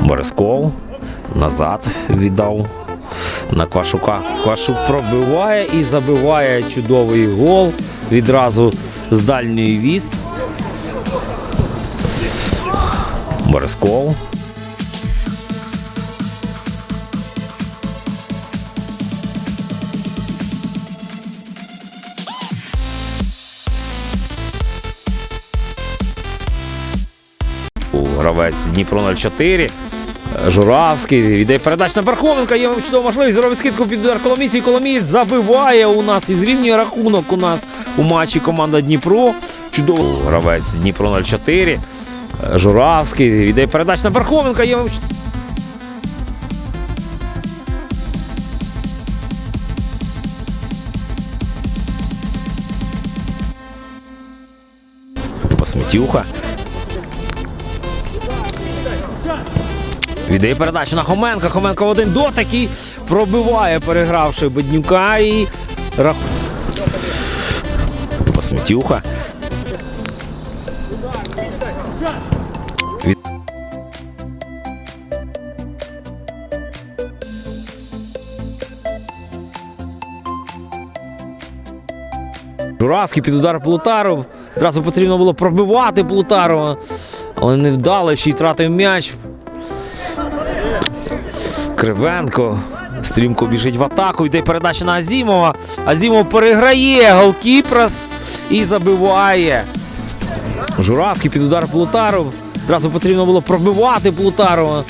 Борисков назад віддав на Квашука. Квашук пробиває і забиває чудовий гол відразу з дальньої віст. Борисков. Гравець Дніпро 04. Журавський йде передач на Пархоменка. Є чудова можливість зробити скидку під удар Коломійці. Коломієць забиває у нас і зрівнює рахунок у нас у матчі команда Дніпро. Чудово. Гравець Дніпро 04. Журавський йде передач на Пархоменка. Є Посметюха. Віддає передачу на Хоменка. Хоменко в один дотик пробиває, перегравши Беднюка і рах... Посметюха. Від... Під удар Плутаров. Одразу потрібно було пробивати Плутарова, але не вдало, ще й тратив м'яч. Кривенко стрімко біжить в атаку. Йде передача на Азімова. Азімов переграє голкіпрос і забиває. Журавський під удар Плутаров. Одразу потрібно було пробивати Плутарова,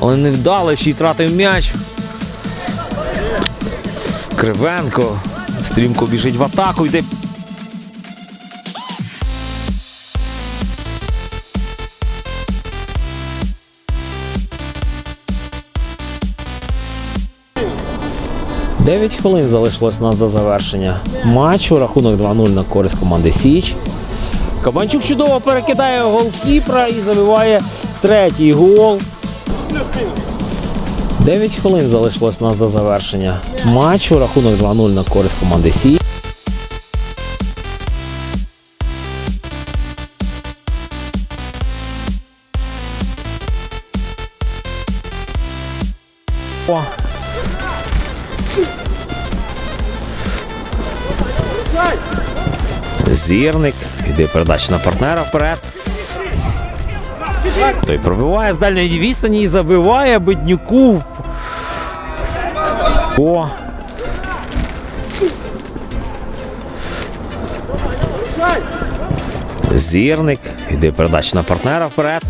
але не вдало, ще й тратив м'яч. Кривенко стрімко біжить в атаку. Йде Дев'ять хвилин залишилось нас до завершення матчу. Рахунок 2-0 на користь команди Січ. Кабанчук чудово перекидає голкіпра і забиває третій гол. 9 хвилин залишилось нас до завершення матчу. Рахунок 2-0 на користь команди Січ. О, Зірник. Йде передача на партнера вперед. Той пробиває з дальньої відстані і забиває Беднюку. О. Зірник. Йде передача на партнера вперед.